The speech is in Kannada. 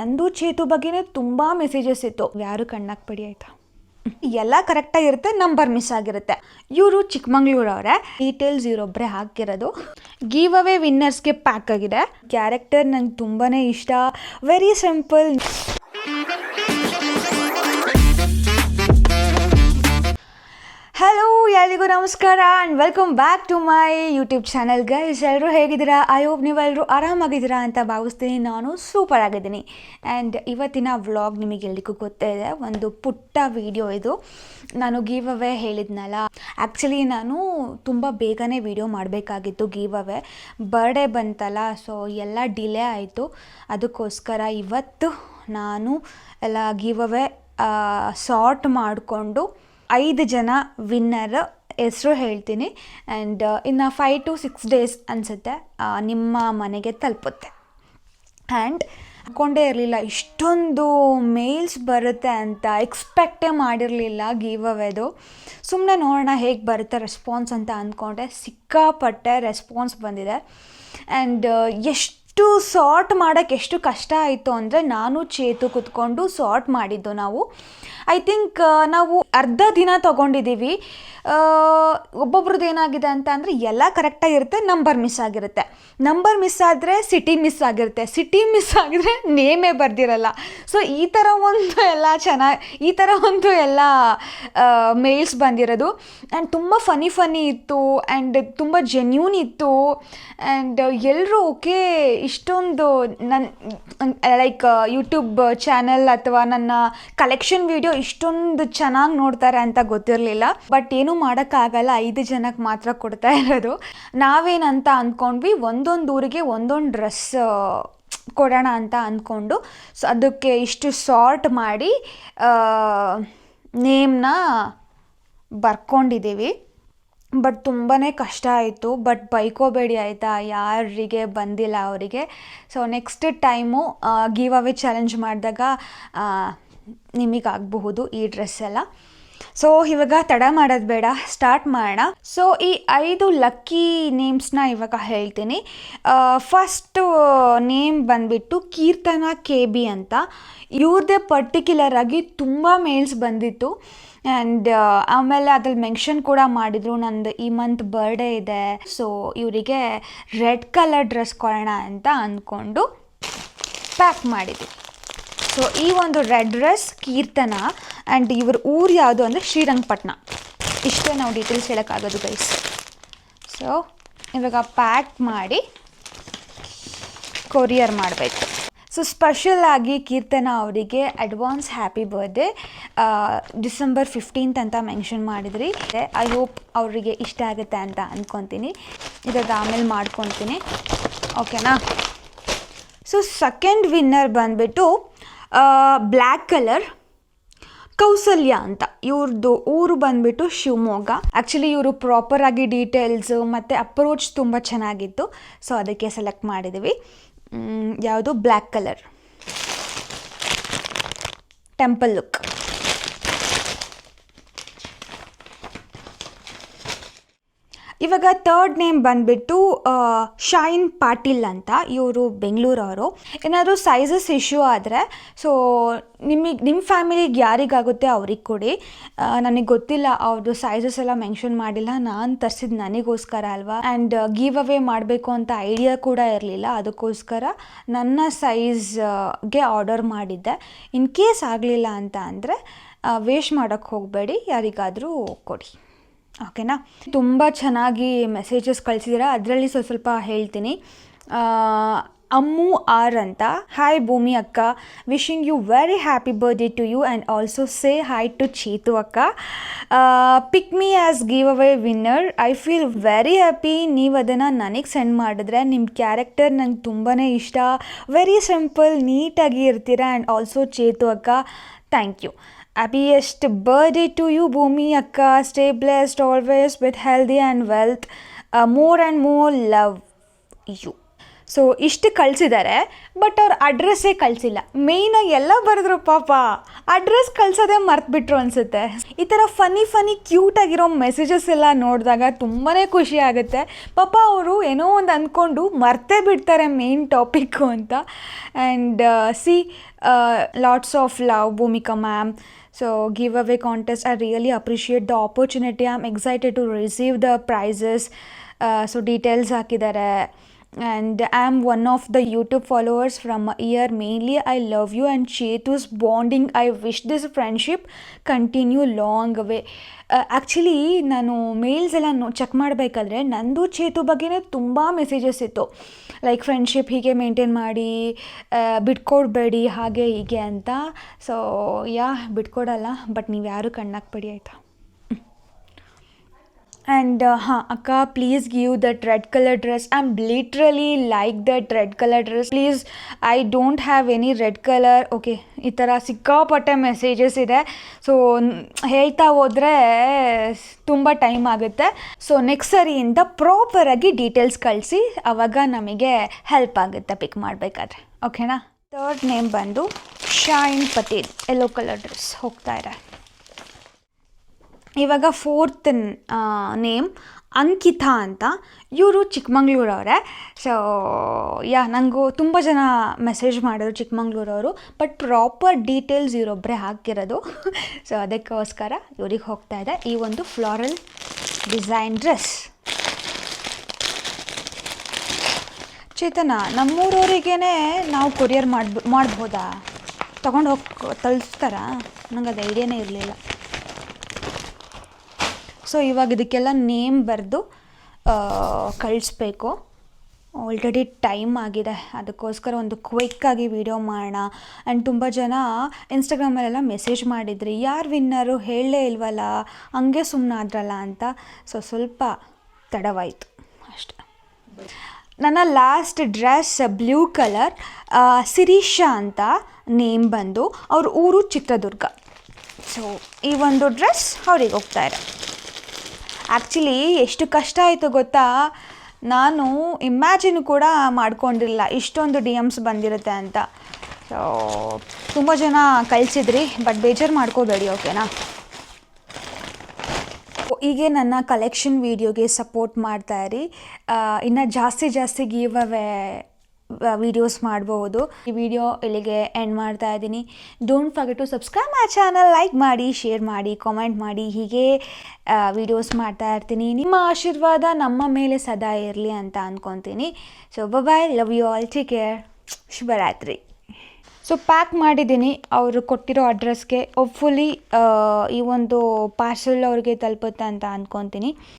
ನಂದು ಚೇತು ಬಗ್ಗೆನೇ ತುಂಬ ಮೆಸೇಜಸ್ ಇತ್ತು. ಯಾರು ಕಣ್ಣಾಕ್ಬೇಡಿ ಆಯಿತಾ? ಎಲ್ಲ ಕರೆಕ್ಟಾಗಿರುತ್ತೆ ನಂಬರ್ ಮಿಸ್ ಆಗಿರುತ್ತೆ. ಇವರು ಚಿಕ್ಕಮಂಗ್ಳೂರವರೇ ಡೀಟೇಲ್ಸ್ ಇವರೊಬ್ಬರೇ ಹಾಕಿರೋದು. ಗೀವ್ ಅವೇ ವಿನ್ನರ್ಸ್ಗೆ ಪ್ಯಾಕ್ ಆಗಿದೆ. ಕ್ಯಾರೆಕ್ಟರ್ ನಂಗೆ ತುಂಬಾ ಇಷ್ಟ. ವೆರಿ ಸಿಂಪಲ್ ಹಲೋ ಎಲ್ರಿಗೂ ನಮಸ್ಕಾರ and welcome back to my YouTube channel guys ಎಲ್ಲರೂ ಹೇಗಿದ್ದೀರಾ? ಐ ಹೋಪ್ ನೀವೆಲ್ಲರೂ ಆರಾಮಾಗಿದ್ದೀರಾ ಅಂತ ಭಾವಿಸ್ತೀನಿ. ನಾನು ಸೂಪರ್ ಆಗಿದ್ದೀನಿ. ಆ್ಯಂಡ್ ಇವತ್ತಿನ ವ್ಲಾಗ್ ನಿಮಗೆ ಎಲ್ರಿಗೂ ಗೊತ್ತೇ ಇದೆ. ಒಂದು ಪುಟ್ಟ ವಿಡಿಯೋ ಇದು. ನಾನು ಗೀವ್ ಅವೇ ಹೇಳಿದ್ನಲ್ಲ. ಆ್ಯಕ್ಚುಲಿ ನಾನು ತುಂಬ ಬೇಗನೆ ವಿಡಿಯೋ ಮಾಡಬೇಕಾಗಿತ್ತು ಗೀವ್ ಅವೇ ಬರ್ಡೇ ಬಂತಲ್ಲ ಸೊ ಎಲ್ಲ ಡಿಲೇ ಆಯಿತು. ಅದಕ್ಕೋಸ್ಕರ ಇವತ್ತು ನಾನು ಎಲ್ಲ ಗೀವ್ ಅವೇ ಸಾರ್ಟ್ ಮಾಡಿಕೊಂಡು ಐದು ಜನ ವಿನ್ನರ್ ಹೆಸರು ಹೇಳ್ತೀನಿ. ಆ್ಯಂಡ್ ಇನ್ನು ಫೈವ್ ಟು ಸಿಕ್ಸ್ ಡೇಸ್ ಅನಿಸುತ್ತೆ ನಿಮ್ಮ ಮನೆಗೆ ತಲುಪುತ್ತೆ. ಆ್ಯಂಡ್ ಹಾಕ್ಕೊಂಡೇ ಇರಲಿಲ್ಲ, ಇಷ್ಟೊಂದು ಮೇಲ್ಸ್ ಬರುತ್ತೆ ಅಂತ ಎಕ್ಸ್ಪೆಕ್ಟೇ ಮಾಡಿರಲಿಲ್ಲ ಗೀವ್ ಅವೇದು ಸುಮ್ಮನೆ ನೋಡೋಣ ಹೇಗೆ ಬರುತ್ತೆ ರೆಸ್ಪಾನ್ಸ್ ಅಂತ ಅಂದ್ಕೊಂಡೆ, ಸಿಕ್ಕಾಪಟ್ಟೆ ರೆಸ್ಪಾನ್ಸ್ ಬಂದಿದೆ. ಆ್ಯಂಡ್ ಎಷ್ಟು ಸಾರ್ಟ್ ಮಾಡೋಕ್ಕೆ ಎಷ್ಟು ಕಷ್ಟ ಆಯಿತು ಅಂದರೆ, ನಾನು ಚೇತು ಕುತ್ಕೊಂಡು ಸಾರ್ಟ್ ಮಾಡಿದ್ದು ನಾವು. ಐ ಥಿಂಕ್ ನಾವು ಅರ್ಧ ದಿನ ತೊಗೊಂಡಿದ್ದೀವಿ. ಒಬ್ಬೊಬ್ರದ್ದು ಏನಾಗಿದೆ ಅಂತ ಅಂದರೆ ಎಲ್ಲ ಕರೆಕ್ಟಾಗಿರುತ್ತೆ ನಂಬರ್ ಮಿಸ್ ಆಗಿರುತ್ತೆ. ನಂಬರ್ ಮಿಸ್ ಆದರೆ ಸಿಟಿ ಮಿಸ್ ಆಗಿರುತ್ತೆ. ಸಿಟಿ ಮಿಸ್ ಆಗಿದ್ರೆ ನೇಮೇ ಬರ್ದಿರಲ್ಲ. ಸೊ ಈ ಥರ ಒಂದು ಎಲ್ಲ ಚೆನ್ನಾಗಿ ಈ ಥರ ಒಂದು ಎಲ್ಲ ಮೇಲ್ಸ್ ಬಂದಿರೋದು. ಆ್ಯಂಡ್ ತುಂಬ ಫನಿ ಫನಿ ಇತ್ತು ಆ್ಯಂಡ್ ತುಂಬ ಜೆನ್ಯೂನ್ ಇತ್ತು. ಆ್ಯಂಡ್ ಎಲ್ಲರೂ ಓಕೆ, ಇಷ್ಟೊಂದು ನನ್ನ ಲೈಕ್ ಯೂಟ್ಯೂಬ್ ಚಾನಲ್ ಅಥವಾ ನನ್ನ ಕಲೆಕ್ಷನ್ ವಿಡಿಯೋ ಇಷ್ಟೊಂದು ಚೆನ್ನಾಗಿ ನೋಡ್ತಾರೆ ಅಂತ ಗೊತ್ತಿರಲಿಲ್ಲ. ಬಟ್ ಏನೂ ಮಾಡೋಕ್ಕಾಗಲ್ಲ. ಐದು ಜನಕ್ಕೆ ಮಾತ್ರ ಕೊಡ್ತಾ ಇರೋದು. ನಾವೇನಂತ ಅಂದ್ಕೊಂಡ್ವಿ ಒಂದೊಂದು ಊರಿಗೆ ಒಂದೊಂದು ಡ್ರೆಸ್ ಕೊಡೋಣ ಅಂತ ಅಂದ್ಕೊಂಡು ಸೊ ಅದಕ್ಕೆ ಇಷ್ಟು ಸಾರ್ಟ್ ಮಾಡಿ ನೇಮ್ನ ಬರ್ಕೊಂಡಿದ್ದೀವಿ. ಬಟ್ ತುಂಬಾ ಕಷ್ಟ ಆಯಿತು. ಬಟ್ ಬೈಕೋಬೇಡಿ ಆಯಿತಾ? ಯಾರಿಗೆ ಬಂದಿಲ್ಲ ಅವರಿಗೆ. So next time giveaway challenge ಮಾಡಿದಾಗ ನಿಮಗಾಗಬಹುದು ಈ ಡ್ರೆಸ್ ಎಲ್ಲ. ಸೊ ಇವಾಗ ತಡ ಮಾಡೋದು ಬೇಡ ಸ್ಟಾರ್ಟ್ ಮಾಡೋಣ. ಸೊ ಈ ಐದು ಲಕ್ಕಿ ನೇಮ್ಸ್ನ ಇವಾಗ ಹೇಳ್ತೀನಿ. ಫಸ್ಟು ನೇಮ್ ಬಂದ್ಬಿಟ್ಟು ಕೀರ್ತನ ಕೆ ಬಿ ಅಂತ. ಇವ್ರದ್ದೇ ಪರ್ಟಿಕ್ಯುಲರ್ ಆಗಿ ತುಂಬ ಮೇಲ್ಸ್ ಬಂದಿತ್ತು. ಆ್ಯಂಡ್ ಆಮೇಲೆ ಅದ್ರಲ್ಲಿ ಮೆನ್ಷನ್ ಕೂಡ ಮಾಡಿದರು. ನಂದು ಈ ಮಂತ್ ಬರ್ಡೇ ಇದೆ. ಸೊ ಇವರಿಗೆ ರೆಡ್ ಕಲರ್ ಡ್ರೆಸ್ ಕೊಡೋಣ ಅಂತ ಅಂದ್ಕೊಂಡು ಪ್ಯಾಕ್ ಮಾಡಿದ್ವಿ. ಸೊ ಈ ಒಂದು ರೆಡ್ ಡ್ರೆಸ್ ಕೀರ್ತನ ಆ್ಯಂಡ್ ಇವ್ರ ಊರು ಯಾವುದು ಅಂದರೆ ಶ್ರೀರಂಗಪಟ್ಟಣ ಇಷ್ಟೇ ನಾವು ಡೀಟೇಲ್ಸ್ ಹೇಳೋಕ್ಕಾಗೋದು ಗೈಸ್ ಸೊ ಇವಾಗ ಪ್ಯಾಕ್ ಮಾಡಿ ಕೊರಿಯರ್ ಮಾಡಬೇಕು. ಸೊ ಸ್ಪೆಷಲ್ ಆಗಿ ಕೀರ್ತನ ಅವರಿಗೆ advance happy birthday December fifteenth ಅಂತ ಮೆನ್ಷನ್ ಮಾಡಿದ್ರಿ. ಐ ಹೋಪ್ ಅವರಿಗೆ ಇಷ್ಟ ಆಗುತ್ತೆ ಅಂತ ಅಂದ್ಕೊತೀನಿ ಇದಾಗ ಆಮೇಲೆ ಮಾಡ್ಕೊತೀನಿ. ಓಕೆನಾ ಸೊ ಸೆಕೆಂಡ್ ವಿನ್ನರ್ ಬಂದುಬಿಟ್ಟು ಬ್ಲ್ಯಾಕ್ ಕಲರ್ ಕೌಸಲ್ಯ ಅಂತ. ಇವ್ರದ್ದು ಊರು ಬಂದ್ಬಿಟ್ಟು ಶಿವಮೊಗ್ಗ. ಆ್ಯಕ್ಚುಲಿ ಇವರು ಪ್ರಾಪರ್ ಆಗಿ ಡೀಟೇಲ್ಸು ಮತ್ತು ಅಪ್ರೋಚ್ ತುಂಬ ಚೆನ್ನಾಗಿತ್ತು. ಸೊ ಅದಕ್ಕೆ ಸೆಲೆಕ್ಟ್ ಮಾಡಿದ್ವಿ. ಯಾವುದು? ಬ್ಲ್ಯಾಕ್ ಕಲರ್ ಟೆಂಪಲ್ ಲುಕ್ ಇವಾಗ ತರ್ಡ್ ನೇಮ್ ಬಂದುಬಿಟ್ಟು ಶೈನ್ ಪಾಟೀಲ್ ಅಂತ ಇವರು ಬೆಂಗಳೂರವರು. ಏನಾದರೂ ಸೈಜಸ್ ಇಶ್ಯೂ ಆದರೆ ಸೊ ನಿಮಗೆ ನಿಮ್ಮ ಫ್ಯಾಮಿಲಿಗೆ ಯಾರಿಗಾಗುತ್ತೆ ಅವ್ರಿಗೆ ಕೊಡಿ. ನನಗೆ ಗೊತ್ತಿಲ್ಲ ಅವ್ರದ್ದು ಸೈಜಸ್ ಎಲ್ಲ ಮೆನ್ಷನ್ ಮಾಡಿಲ್ಲ, ನಾನು ತರಿಸಿದ್ದು ನನಗೋಸ್ಕರ ಅಲ್ವಾ? ಆ್ಯಂಡ್ ಗೀವ್ ಅವೇ ಮಾಡಬೇಕು ಅಂತ ಐಡಿಯಾ ಕೂಡ ಇರಲಿಲ್ಲ, ಅದಕ್ಕೋಸ್ಕರ ನನ್ನ ಸೈಜ್ಗೆ ಆರ್ಡರ್ ಮಾಡಿದ್ದೆ. ಇನ್ ಕೇಸ್ ಆಗಲಿಲ್ಲ ಅಂತ ಅಂದರೆ ವೇಸ್ಟ್ ಮಾಡೋಕ್ಕೆ ಹೋಗಬೇಡಿ, ಯಾರಿಗಾದರೂ ಕೊಡಿ. ಓಕೆನಾ? ತುಂಬ ಚೆನ್ನಾಗಿ ಮೆಸೇಜಸ್ ಕಳಿಸಿದ್ದೀರಾ ಅದರಲ್ಲಿ ಸ್ವಲ್ಪ ಸ್ವಲ್ಪ ಹೇಳ್ತೀನಿ. ಅಮ್ಮು ಆರ್ ಅಂತ. ಹಾಯ್ ಭೂಮಿ ಅಕ್ಕ. Wishing you very happy birthday to you and also say hi to Cheethu ಅಕ್ಕ. Pick me as give away winner I feel very happy ನೀವು ಅದನ್ನು ನನಗೆ ಸೆಂಡ್ ಮಾಡಿದ್ರೆ ನಿಮ್ಮ ಕ್ಯಾರೆಕ್ಟರ್ ನಂಗೆ ತುಂಬಾ ಇಷ್ಟ. ವೆರಿ ಸಿಂಪಲ್ ನೀಟಾಗಿ ಇರ್ತೀರಾ ಆ್ಯಂಡ್ ಆಲ್ಸೋ ಚೇತು ಅಕ್ಕ. Thank you Happiest birthday to you, Bhumi Akka. Stay blessed always with healthy and wealth. Uh, more and more love you. So ಇಷ್ಟು ಕಳಿಸಿದ್ದಾರೆ ಬಟ್ ಅವ್ರ ಅಡ್ರೆಸ್ಸೇ ಕಳಿಸಿಲ್ಲ. ಮೇಯ್ನಾಗಿ ಎಲ್ಲ ಬರೆದ್ರು ಪಾಪ. ಅಡ್ರೆಸ್ ಕಳ್ಸೋದೇ ಮರ್ತ್ಬಿಟ್ರು ಅನಿಸುತ್ತೆ. ಈ ಥರ ಫನಿ ಫನಿ ಕ್ಯೂಟಾಗಿರೋ ಮೆಸೇಜಸ್ ಎಲ್ಲ ನೋಡಿದಾಗ ತುಂಬಾ ಖುಷಿ ಆಗುತ್ತೆ. ಪಾಪ ಅವರು ಏನೋ ಒಂದು ಅಂದ್ಕೊಂಡು ಮರ್ತೇ ಬಿಡ್ತಾರೆ ಮೇನ್ ಟಾಪಿಕ್ಕು ಅಂತ. And see lots of love Bhoomika ma'am so give away contest I really appreciate the opportunity I am excited to receive the prizes so details ಹಾಕಿದ್ದಾರೆ. And I am one of the YouTube followers from year mainly I love you and Chethu's bonding I wish this friendship continue long away actually ನಾನು ಮೇಲ್ಸ್ ಎಲ್ಲ ನೋ ಚೆಕ್ ಮಾಡಬೇಕಾದ್ರೆ ನಂದು ಚೇತು ಬಗ್ಗೆನೇ ತುಂಬ ಮೆಸೇಜಸ್ ಇತ್ತು. ಲೈಕ್ ಫ್ರೆಂಡ್ಶಿಪ್ ಹೀಗೆ ಮೇಂಟೈನ್ ಮಾಡಿ ಆ, ಬಿಟ್ಕೊಡ್ಬೇಡಿ ಹಾಗೆ ಹೀಗೆ ಅಂತ. ಸೊ ಯಾ ಬಿಟ್ಕೊಡಲ್ಲ ಬಟ್ ನೀವು ಯಾರೂ ಕಣ್ಣಾಕ್ಬೇಡಿ ಆಯಿತಾ? ಆ್ಯಂಡ್ ಹಾಂ ಅಕ್ಕ please give that red colour dress I am literally like that red colour dress please I don't have any red colour okay ಈ ಥರ ಸಿಕ್ಕಾಪಟ್ಟೆ ಮೆಸೇಜಸ್ ಇದೆ ಸೊ ಹೇಳ್ತಾ ಹೋದರೆ ತುಂಬ ಟೈಮ್ ಆಗುತ್ತೆ ಸೊ ನೆಕ್ಸ್ಟ್ ಸರಿಯಿಂದ ಪ್ರಾಪರಾಗಿ ಡೀಟೇಲ್ಸ್ ಕಳಿಸಿ ಆವಾಗ ನಮಗೆ ಹೆಲ್ಪ್ ಆಗುತ್ತೆ ಪಿಕ್ ಮಾಡಬೇಕಾದ್ರೆ ಓಕೆನಾ ಥರ್ಡ್ ನೇಮ್ ಬಂದು Shine Patel yellow colour dress ಹೋಗ್ತಾ ಇದೆ ಇವಾಗ ಫೋರ್ತ್ ನೇಮ್ ಅಂಕಿತಾ ಅಂತ. ಇವರು ಚಿಕ್ಕಮಂಗ್ಳೂರವರೇ. ಸೊ ಯಾ ನನಗೂ ತುಂಬ ಜನ ಮೆಸೇಜ್ ಮಾಡಿದ್ರು ಚಿಕ್ಕಮಂಗ್ಳೂರವರು. ಬಟ್ ಪ್ರಾಪರ್ ಡೀಟೇಲ್ಸ್ ಇವರೊಬ್ಬರೇ ಹಾಕಿರೋದು. ಸೊ ಅದಕ್ಕೋಸ್ಕರ ಇವ್ರಿಗೆ ಹೋಗ್ತಾ ಇದೆ. ಈ ಒಂದು ಫ್ಲಾರಲ್ ಡಿಸೈನ್ ಡ್ರೆಸ್ ಚೇತನ ನಮ್ಮೂರವರಿಗೇ ನಾವು ಕೊರಿಯರ್ ಮಾಡ್ಬ, ಮಾಡ್ಬೋದಾ? ತೊಗೊಂಡು ಹೋಗಿ ತಲುಪಿಸ್ತಾರಾ ನಂಗೆ ಅದು ಐಡಿಯಾನೇ ಇರಲಿಲ್ಲ. ಸೊ ಇವಾಗ ಇದಕ್ಕೆಲ್ಲ ನೇಮ್ ಬರೆದು ಕಳಿಸ್ಬೇಕು. ಆಲ್ರೆಡಿ ಟೈಮ್ ಆಗಿದೆ. ಅದಕ್ಕೋಸ್ಕರ ಒಂದು ಕ್ವಿಕ್ಕಾಗಿ ವಿಡಿಯೋ ಮಾಡೋಣ. ಆ್ಯಂಡ್ ತುಂಬ ಜನ ಇನ್ಸ್ಟಾಗ್ರಾಮಲ್ಲೆಲ್ಲ ಮೆಸೇಜ್ ಮಾಡಿದ್ರಿ. ಯಾರು ವಿನ್ನರು ಹೇಳಲೇ ಇಲ್ವಲ್ಲ? ಹಂಗೆ ಸುಮ್ಮನಾದ್ರಲ್ಲ ಅಂತ. ಸೊ ಸ್ವಲ್ಪ ತಡವಾಯಿತು. ಅಷ್ಟೆ. ನನ್ನ last dress blue colour Sirisha ಅಂತ ನೇಮ್ ಬಂದು, ಅವ್ರ ಊರು ಚಿತ್ರದುರ್ಗ. ಸೊ ಈ ಒಂದು ಡ್ರೆಸ್ ಅವ್ರಿಗೆ ಹೋಗ್ತಾ ಇದೆ ಆ್ಯಕ್ಚುಲಿ ಎಷ್ಟು ಕಷ್ಟ ಆಯಿತು ಗೊತ್ತಾ? ನಾನು ಇಮ್ಯಾಜಿನ್ ಕೂಡ ಮಾಡ್ಕೊಂಡಿಲ್ಲ. ಇಷ್ಟೊಂದು ಡಿ ಎಮ್ಸ್ ಬಂದಿರುತ್ತೆ ಅಂತ. ಸೊ ತುಂಬ ಜನ ಕಳಿಸಿದ್ರಿ ಬಟ್ ಬೇಜಾರು ಮಾಡ್ಕೋಬೇಡಿ ಓಕೆನಾ ಹೀಗೆ ನನ್ನ ಕಲೆಕ್ಷನ್ ವೀಡಿಯೋಗೆ ಸಪೋರ್ಟ್ ಮಾಡ್ತಾ ಇರಿ. ಇನ್ನು ಜಾಸ್ತಿ ಜಾಸ್ತಿ ಗೀವ್ ಅವೇ ವೀಡಿಯೋಸ್ ಮಾಡಬಹುದು ಈ ವಿಡಿಯೋ ಇಲ್ಲಿಗೆ ಎಂಡ್ ಮಾಡ್ತಾ ಇದ್ದೀನಿ. Don't forget to subscribe my channel like ಮಾಡಿ ಶೇರ್ ಮಾಡಿ ಕಾಮೆಂಟ್ ಮಾಡಿ. ಹೀಗೆ ವಿಡಿಯೋಸ್ ಮಾಡ್ತಾ ಇರ್ತೀನಿ. ನಿಮ್ಮ ಆಶೀರ್ವಾದ ನಮ್ಮ ಮೇಲೆ ಸದಾ ಇರಲಿ ಅಂತ ಅಂದ್ಕೊತೀನಿ so bye love you all take care ಶುಭರಾತ್ರಿ. ಸೊ ಪ್ಯಾಕ್ ಮಾಡಿದ್ದೀನಿ ಅವರು ಕೊಟ್ಟಿರೋ ಅಡ್ರೆಸ್ಗೆ ಹೋಪ್ಫುಲಿ ಈ ಒಂದು ಪಾರ್ಸಲ್ ಅವ್ರಿಗೆ ತಲುಪುತ್ತೆ ಅಂತ ಅಂದ್ಕೊತೀನಿ